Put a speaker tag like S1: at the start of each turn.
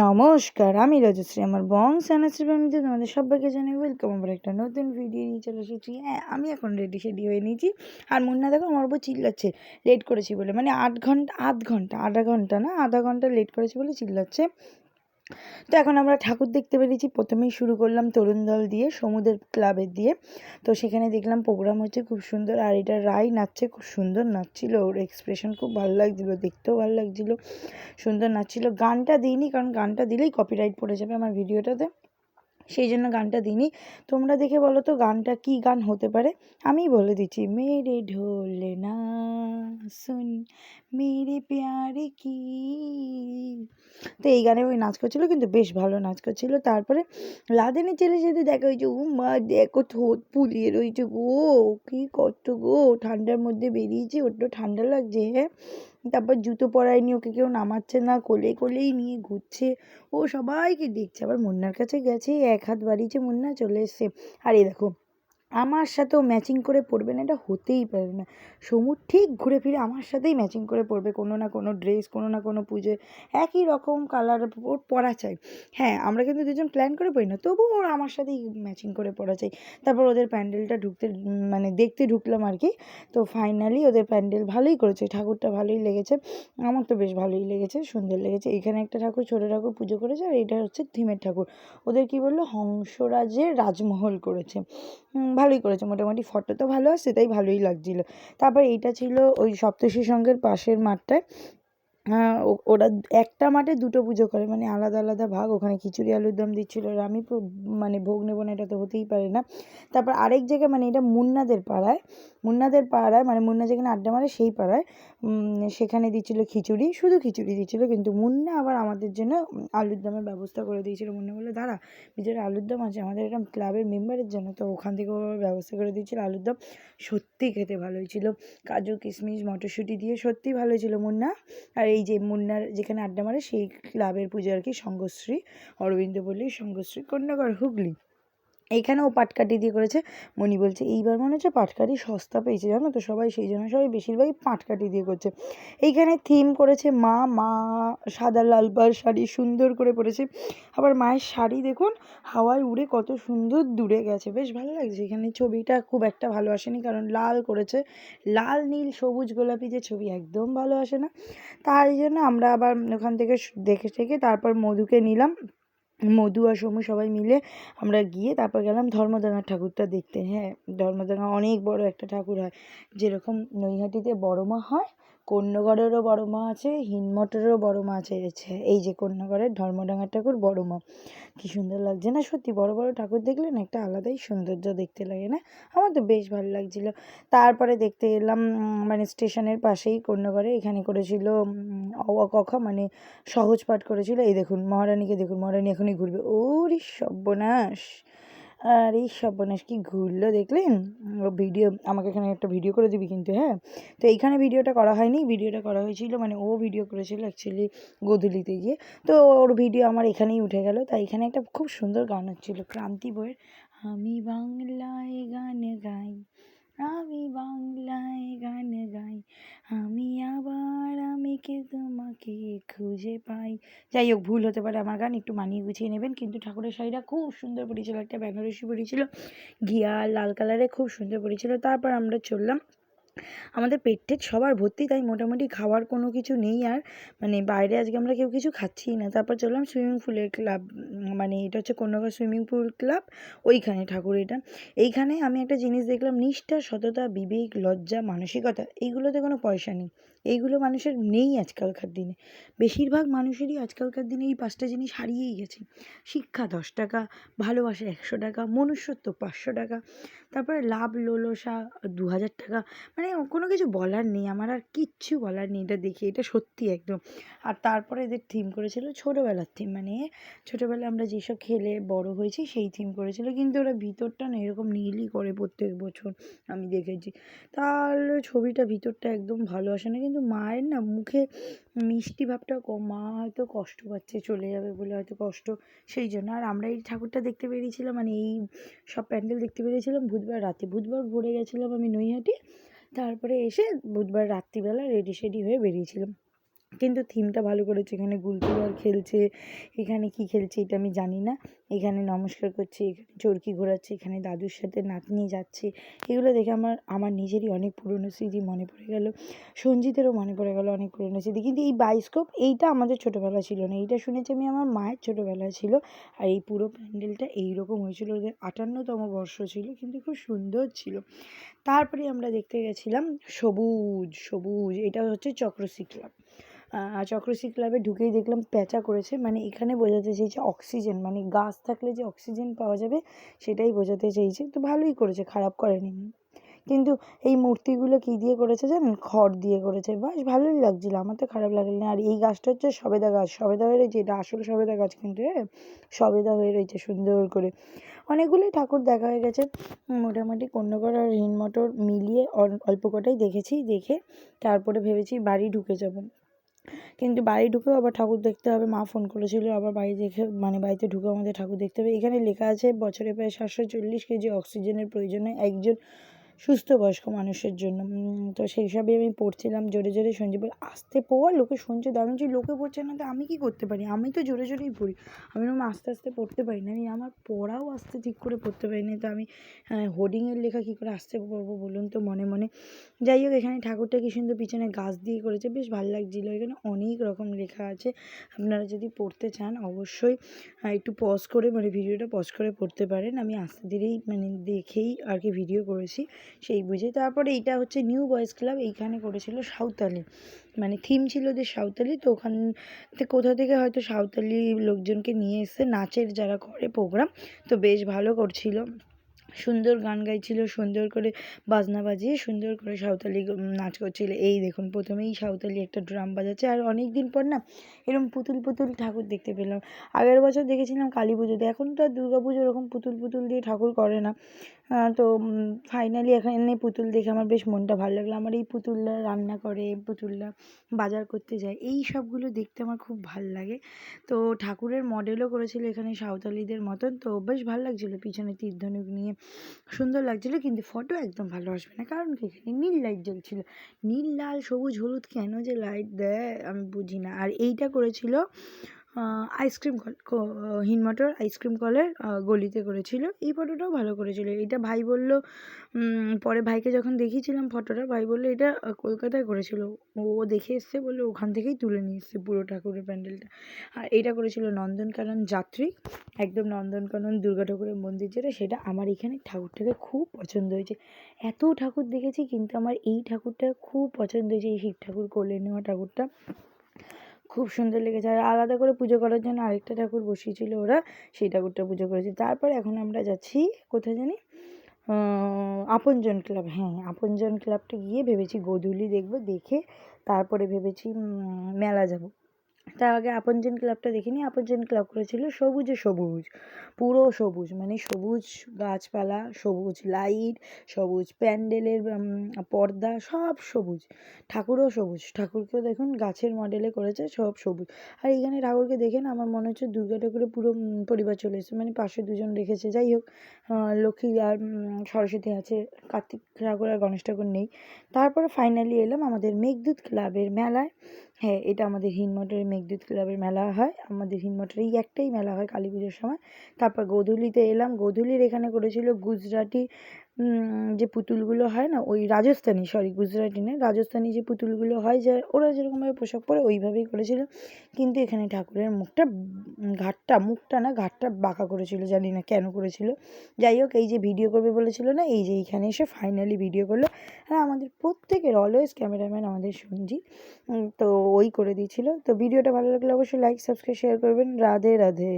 S1: নমস্কার, আমি রাজশ্রী, আমার বং সানাশ্রী ফ্যামিলিতে তোমাদের সবাইকে জানাই ওয়েলকাম আমার একটা নতুন ভিডিও নিয়ে চলে এসেছি। হ্যাঁ আমি এখন রেডি সেডি হয়ে নিয়েছি। আর মুন্না দেখো, আমার উপর চিল্লাচ্ছে লেট করেছি বলে। মানে আট ঘণ্টা, আধ ঘণ্টা, আধা ঘণ্টা না, আধা ঘণ্টা লেট করেছি বলে চিল্লাচ্ছে। তো এখন আমরা ঠাকুর দেখতে পেরেছি প্রথমেই শুরু করলাম তরুণ দল দিয়ে সমুদ্রের ক্লাবের দিয়ে। তো সেখানে দেখলাম প্রোগ্রাম হচ্ছে খুব সুন্দর আর এটা রাই নাচছে, খুব সুন্দর নাচছিল। ওর এক্সপ্রেশন খুব ভালো লাগছিল, দেখতেও ভালো লাগছিল। সুন্দর নাচছিল। গানটা দিইনি, কারণ গানটা দিলেই কপিরাইট পড়ে যাবে আমার ভিডিওটাতে সেই জন্য গানটা দিইনি। তোমরা দেখে বলো তো গানটা কী গান হতে পারে? আমিই বলে দিচ্ছি, মেরে ঢোলে না শুন, মেরে প্যারে কি? তো এই গানে ওই নাচ করছিল, কিন্তু বেশ ভালো নাচ করছিল। তারপরে লাদেনের ছেলে সাথে দেখা হয়েছে, ও মা, দেখো ঠোঁট পুলিয়ে রয়েছে গো, কী কষ্ট গো, ঠান্ডার মধ্যে বেরিয়েছে, ওর তো ঠান্ডা লাগছে হ্যাঁ? তারপর জুতো পরায়নি, ওকে কেউ নামাচ্ছে না, কোলে কোলেই নিয়ে ঘুরছে, ও সবাইকে দেখছে, আবার মুন্নার কাছে গেছে এক হাত বাড়িয়েছে মুন্না চলে এসছে। আর এই দেখো আমার সাথেও ম্যাচিং করে পরবে না, এটা হতেই পারে না। সমু ঠিক ঘুরে ফিরে আমার সাথেই ম্যাচিং করে পরবে কোনো না কোনো ড্রেস কোনো না কোনো পুজোয়। একই রকম কালার ওর পরা চাই। হ্যাঁ আমরা কিন্তু দুজন প্ল্যান করে পড়ি না, তবুও ওর আমার সাথেই ম্যাচিং করে পরা চাই। তারপর ওদের প্যান্ডেলটা ঢুকতে মানে দেখতে ঢুকলাম আর কি। তো ফাইনালি ওদের প্যান্ডেল ভালোই করেছে, ঠাকুরটা ভালোই লেগেছে। আমার তো বেশ ভালোই লেগেছে, সুন্দর লেগেছে। এখানে একটা ঠাকুর, ছোটো ঠাকুর পুজো করেছে আর এটা হচ্ছে থিমের ঠাকুর। ওদের কি বলল? হংসরাজের রাজমহল করেছে। ভালোই করেছে। মোটামুটি ফটো তো ভালো আসছে তাই ভালোই লাগছিল। তারপর এইটা ছিল ওই সপ্তর্ষি সঙ্ঘের পাশের মাঠটায়। ওরা একটা মাঠে দুটো পুজো করে মানে আলাদা আলাদা ভাগ। ওখানে খিচুড়ি, আলুর দম দিচ্ছিল, আর আমি মানে ভোগ নেব না, এটা তো হতেই পারে না। তারপর আরেক জায়গায় মানে এটা মুন্নাদের পাড়ায় মুন্নাদের পাড়ায় মানে মুন্না যেখানে আড্ডা মারে, সেই পাড়ায় সেখানে দিচ্ছিল খিচুড়ি, শুধু খিচুড়ি দিচ্ছিল, কিন্তু মুন্না আবার আমাদের জন্য আলুর দমের ব্যবস্থা করে দিয়েছিলো। মুন্না বলল, দাঁড়া ভিতরে আলুর দম আছে, আমাদের এটা ক্লাবের মেম্বারের জন্য। তো ওখান থেকে ব্যবস্থা করে দিয়েছিলো আলুর দম। সত্যি খেতে ভালো হয়েছিলো। কাজু, কিশমিশ, মটরশুঁটি দিয়ে সত্যি ভালো হয়েছিলো মুন্না। আর এই যে মুন্নার যেখানে আড্ডা মারে, সেই ক্লাবের পুজো আর কি সঙ্গশ্রী, অরবিন্দ পল্লী সঙ্গশ্রী কন্যাগড় হুগলি। এইখানেও পাটকাঠি দিয়ে করেছে। মণি বলছে, এইবার মনে হচ্ছে পাটকাঠি সস্তা পেয়েছে, জানো তো সবাই, সেই জন্য সবাই বেশিরভাগই পাটকাঠি দিয়ে করছে। এইখানে থিম করেছে মা মা, সাদা লাল পাড় শাড়ি সুন্দর করে পরেছে। আবার মায়ের শাড়ি দেখুন, হাওয়ায় উড়ে কত সুন্দর দূরে গেছে। বেশ ভালো লাগছে এখানে, ছবিটা খুব একটা ভালো আসেনি, কারণ লাল করেছে। লাল, নীল, সবুজ, গোলাপি যে ছবি, একদম ভালো আসে না। তাই জন্য আমরা আবার ওখান থেকে দেখে টেখে তারপর মধুকে নিলাম। মধু আর সমু সবাই মিলে আমরা গিয়ে তারপর গেলাম ধর্মদাঙ্গার ঠাকুরটা দেখতে। হ্যাঁ ধর্মদাঙ্গা অনেক বড় একটা ঠাকুর হয়। যেরকম নৈহাটিতে বড় মা হয় কন্যগড়েরও বড় মা আছে হিনমঠেরও বড় মা আছে এই যে কন্যগড়ের ধর্মডাঙ্গার ঠাকুর বড় মা। কী সুন্দর লাগছে না? সত্যি বড় বড় ঠাকুর দেখলে না একটা আলাদাই সৌন্দর্য দেখতে লাগে না? আমার তো বেশ ভালো লাগছিল। তারপরে দেখতে এলাম মানে স্টেশনের পাশেই কন্যগড়ে এখানে করেছিল অ ক খ মানে সহজ পাঠ করেছিল। এই দেখুন, মহারানীকে দেখুন, মহারানী এখনই ঘুরবে। ওরে সর্বনাশ! আর এই সর্বনাশ কি ঘুরলো দেখলেন? ভিডিও, আমাকে এখানে একটা ভিডিও করে দিবি কিন্তু হ্যাঁ? তো এইখানে ভিডিওটা করা হয়নি, ভিডিওটা করা হয়েছিল মানে ও ভিডিও করেছিল অ্যাকচুয়ালি গোধূলিতে গিয়ে। তো ওর ভিডিও আমার এখানেই উঠে গেল, তাই এখানে একটা খুব সুন্দর গান হচ্ছিল, ক্রান্তি বইয়ের আমি বাংলায় গান গাই। আমি বাংলায় গান গাই, আমি আবার, আমি কে তোমাকে খুঁজে পাই? যাই হোক, ভুল হতে পারে আমার গান, একটু মানিয়ে গুছিয়ে নেবেন। কিন্তু ঠাকুরের শাড়িটা খুব সুন্দর পড়েছিল একটা বেনারসি পড়েছিল ঘিয়া লাল কালারে খুব সুন্দর পড়েছিল তারপর আমরা চললাম আমাদের পেট টেট সবার ভর্তি, তাই মোটামুটি খাওয়ার কোনো কিছু নেই আর মানে বাইরে আজকে আমরা কেউ কিছু খাচ্ছিই না। তারপর চললাম সুইমিং পুলের ক্লাব মানে এটা হচ্ছে কন্যাগড় সুইমিং পুল ক্লাব ওইখানে ঠাকুর এটা। এইখানে আমি একটা জিনিস দেখলাম, নিষ্ঠা, সততা, বিবেক, লজ্জা, মানসিকতা, এইগুলোতে কোনো পয়সা নেই। এইগুলো মানুষের নেই আজকালকার দিনে। বেশিরভাগ মানুষেরই আজকালকার দিনে এই পাঁচটা জিনিস হারিয়েই গেছে। শিক্ষা দশ টাকা, ভালোবাসা একশো টাকা, মনুষ্যত্ব পাঁচশো টাকা, তারপরে লাভ লোলসা দু হাজার টাকা। মানে কোনো কিছু বলার নেই, আমার আর কিচ্ছু বলার নেই, এটা দেখে, এটা সত্যি একদম। আর তারপরে এদের থিম করেছিল ছোটোবেলার থিম মানে ছোটোবেলায় আমরা যেসব খেলে বড় হয়েছি, সেই থিম করেছিল। কিন্তু ওরা ভিতরটা না এরকম নীলই করে প্রত্যেক বছর, আমি দেখেছি। তাহলে ছবিটা ভিতরটা একদম ভালো আসে না, কিন্তু মায়ের না মুখে মিষ্টি ভাবটা কম মা হয়তো কষ্ট পাচ্ছে চলে যাবে বলে হয়তো কষ্ট, সেই জন্য। আর আমরা এই ঠাকুরটা দেখতে বেরিয়েছিলাম মানে এই সব প্যান্ডেল দেখতে বেরিয়েছিলাম বুধবার রাতে। বুধবার ভোরে গেছিলাম আমি নৈহাটি, তারপরে এসে বুধবার রাত্রিবেলা রেডি সেডি হয়ে বেরিয়েছিলাম। কিন্তু থিমটা ভালো করেছে। এখানে গুলতিবার খেলছে। এখানে কি খেলছে এটা আমি জানি না। এখানে নমস্কার করছে, এখানে চরকি ঘোরাচ্ছে, এখানে দাদুর সাথে নাতনি যাচ্ছে। এগুলো দেখে আমার আমার নিজেরই অনেক পুরনো স্মৃতি মনে পড়ে গেল। সঞ্জিতেরও মনে পড়ে গেল অনেক পুরনো স্মৃতি। কিন্তু এই বাইস্কোপ, এইটা আমাদের ছোটোবেলা ছিল না। এইটা শুনেছি আমি আমার মায়ের ছোটোবেলায় ছিল। আর এই পুরো প্যান্ডেলটা এইরকম হয়েছিল। ওদের আটান্নতম বর্ষ ছিল, কিন্তু খুব সুন্দর ছিল। তারপরে আমরা দেখতে গেছিলাম সবুজ সবুজ। এটা হচ্ছে চক্রসি ক্লাব। চক্রশ্রী ক্লাবে ঢুকেই দেখলাম প্যাঁচা করেছে। মানে এখানে বোঝাতে চেয়েছে অক্সিজেন। মানে গাছ থাকলে যে অক্সিজেন পাওয়া যাবে, সেটাই বোঝাতে চেয়েছে তো ভালোই করেছে, খারাপ করেনি। কিন্তু এই মূর্তিগুলো কী দিয়ে করেছে জানেন? খড় দিয়ে করেছে। বেশ ভালোই লাগছিল। আমার তো খারাপ লাগল লাগেনি আর এই গাছটা হচ্ছে সবেদা গাছ। সবেদা হয়ে রয়েছে। এটা আসল সবেদা গাছ কিন্তু হ্যাঁ? সবেদা হয়ে রয়েছে সুন্দর করে। অনেকগুলোই ঠাকুর দেখা হয়ে গেছে। মোটামুটি কন্যগড় আর হিনমটর মিলিয়ে অল্প কটাই দেখেছি। দেখে তারপরে ভেবেছি বাড়ি ঢুকে যাব। কিন্তু বাড়ি ঢুকেও আবার ঠাকুর দেখতে হবে, মা ফোন করেছিল, আবার বাড়ি দেখে মানে বাড়িতে ঢুকেও আমাদের ঠাকুর দেখতে হবে। এখানে লেখা আছে, বছরে প্রায় সাতশো চল্লিশ কেজি অক্সিজেনের প্রয়োজন হয় একজন সুস্থ বয়স্ক মানুষের জন্য। তো সেই হিসাবে আমি পড়ছিলাম জোরে জোরে সঞ্জীব বলে, আস্তে পড়, লোকে শুনছে আমি যে লোকে পড়ছে না, তো আমি কী করতে পারি? আমি তো জোরে জোরেই পড়ি। আমি ওরকম আস্তে আস্তে পড়তে পারি না, আমি আমার পড়াও আস্তে ঠিক করে পড়তে পারি না। তো আমি হোর্ডিংয়ের লেখা কী করে আসতে পড়ব বলুন তো মনে মনে? যাই হোক, এখানে ঠাকুরটা কি সুন্দর পিছনে গাছ দিয়ে করেছে, বেশ ভালো লাগছিল। এখানে অনেক রকম লেখা আছে, আপনারা যদি পড়তে চান অবশ্যই একটু পজ করে মানে ভিডিওটা পজ করে পড়তে পারেন। আমি আস্তে ধীরেই মানে দেখেই আর কি ভিডিও করেছি, সেই বুঝে। তারপরে এইটা হচ্ছে নিউ বয়েজ ক্লাব এইখানে করেছিল সাঁওতালি। মানে থিম ছিল যে সাঁওতালি, তো ওখান থেকে কোথা থেকে হয়তো সাঁওতালি লোকজনকে নিয়ে এসে নাচের যারা করে প্রোগ্রাম তো বেশ ভালো করছিল। সুন্দর গান গাইছিল, সুন্দর করে বাজনা বাজিয়ে সুন্দর করে সাঁওতালি নাচ করছিল। এই দেখুন, প্রথমেই সাঁওতালি একটা ড্রাম বাজাচ্ছে আর অনেক দিন পর না এরকম পুতুল পুতুল ঠাকুর দেখতে পেলাম। আগের বছর দেখেছিলাম কালী পুজোতে, এখন তো আর দুর্গা পুজো ওরকম পুতুল পুতুল দিয়ে ঠাকুর করে না। তো ফাইনালি এখানে পুতুল দেখে আমার বেশ মনটা ভালো লাগল। আমার এই পুতুলরা রান্না করে পুতুলরা বাজার করতে যায়, এই সবগুলো দেখতে আমার খুব ভালো লাগে। তো, ঠাকুরের মডেলও করেছিল এখানে সাঁওতালিদের মতন, তো বেশ ভালো লাগছিল। পিছনে তীর ধনুক নিয়ে সুন্দর লাগছিল, কিন্তু ফটো একদম ভালো আসবে না, কারণ কি এখানে নীল লাইট জ্বলছিল। নীল, লাল, সবুজ, হলুদ কেন যে লাইট দেয় আমি বুঝি না। আর এইটা করেছিল আইসক্রিম কল হিনমটর আইসক্রিম কলের গলিতে করেছিল। এই ফটোটাও ভালো করেছিল। এটা ভাই বলল পরে ভাইকে যখন দেখিয়েছিলাম ফটোটা ভাই বলল, এটা কলকাতায় করেছিল। ও দেখে এসছে বলে ওখান থেকেই তুলে নিয়ে এসছে পুরো ঠাকুরের প্যান্ডেলটা। আর এটা করেছিল নন্দনকানন যাত্রী, একদম নন্দনকানন দুর্গা ঠাকুরের মন্দির যেটা, সেটা আমার এখানে ঠাকুরটাকে খুব পছন্দ হয়েছে। এত ঠাকুর দেখেছি, কিন্তু আমার এই ঠাকুরটা খুব পছন্দ হয়েছে, এই শিব ঠাকুর কোলে নেওয়া ঠাকুরটা। খুব সুন্দর লেগেছে। আর আলাদা করে পুজো করার জন্য আরেকটা ঠাকুর বসিয়েছিল ওরা, সেই ঠাকুরটা পুজো করেছে। তারপর এখন আমরা যাচ্ছি, কোথায় জানি? আপনজন ক্লাব হ্যাঁ আপনজন ক্লাবটা গিয়ে ভেবেছি গোধূলি দেখব, দেখে তারপরে ভেবেছি মেলা যাব। তার আগে আপনজন ক্লাবটা দেখিনি আপনজন ক্লাব করেছিল সবুজে সবুজ, পুরো সবুজ মানে সবুজ গাছপালা, সবুজ লাইট সবুজ প্যান্ডেলের পর্দা, সব সবুজ, ঠাকুরও সবুজ, ঠাকুরকেও দেখুন গাছের মডেলে করেছে, সব সবুজ, আর এইখানে ঠাকুরকে দেখে না আমার মনে হচ্ছে দুর্গা ঠাকুরের পুরো পরিবার চলে এসেছে মানে পাশে দুজন রেখেছে, যাই হোক লক্ষ্মী আর সরস্বতী আছে, কার্তিক ঠাকুর আর গণেশ ঠাকুর নেই, তারপরে ফাইনালি এলাম আমাদের মেঘদূত ক্লাবের মেলায় হ্যাঁ এটা আমাদের হিনমটরের মেঘদূত ক্লাবের মেলা হয়। আমাদের হিনমটরে এই একটাই মেলা হয় কালী পুজোর সময়। তারপর গোধূলিতে এলাম। গোধূলির এখানে করেছিল গুজরাটি যে পুতুলগুলো হয় না, ওই রাজস্থানি সরি গুজরাটি নয়, রাজস্থানি যে পুতুলগুলো হয়, যা ওরা যেরকমভাবে পোশাক পরে ওইভাবেই করেছিল। কিন্তু এখানে ঠাকুরের মুখটা ঘাটটা, মুখটা না, ঘাটটা বাঁকা করেছিল, জানি না কেন করেছিল। যাই হোক, এই যে ভিডিও করবে বলেছিল না, এই যে এইখানে এসে ফাইনালি ভিডিও করল। আর আমাদের প্রত্যেকের অলওয়েজ ক্যামেরাম্যান আমাদের শুনছি তো ওই করে দিয়েছিল। তো ভিডিওটা ভালো লাগলে অবশ্যই লাইক সাবস্ক্রাইব শেয়ার করবেন। রাধে রাধে।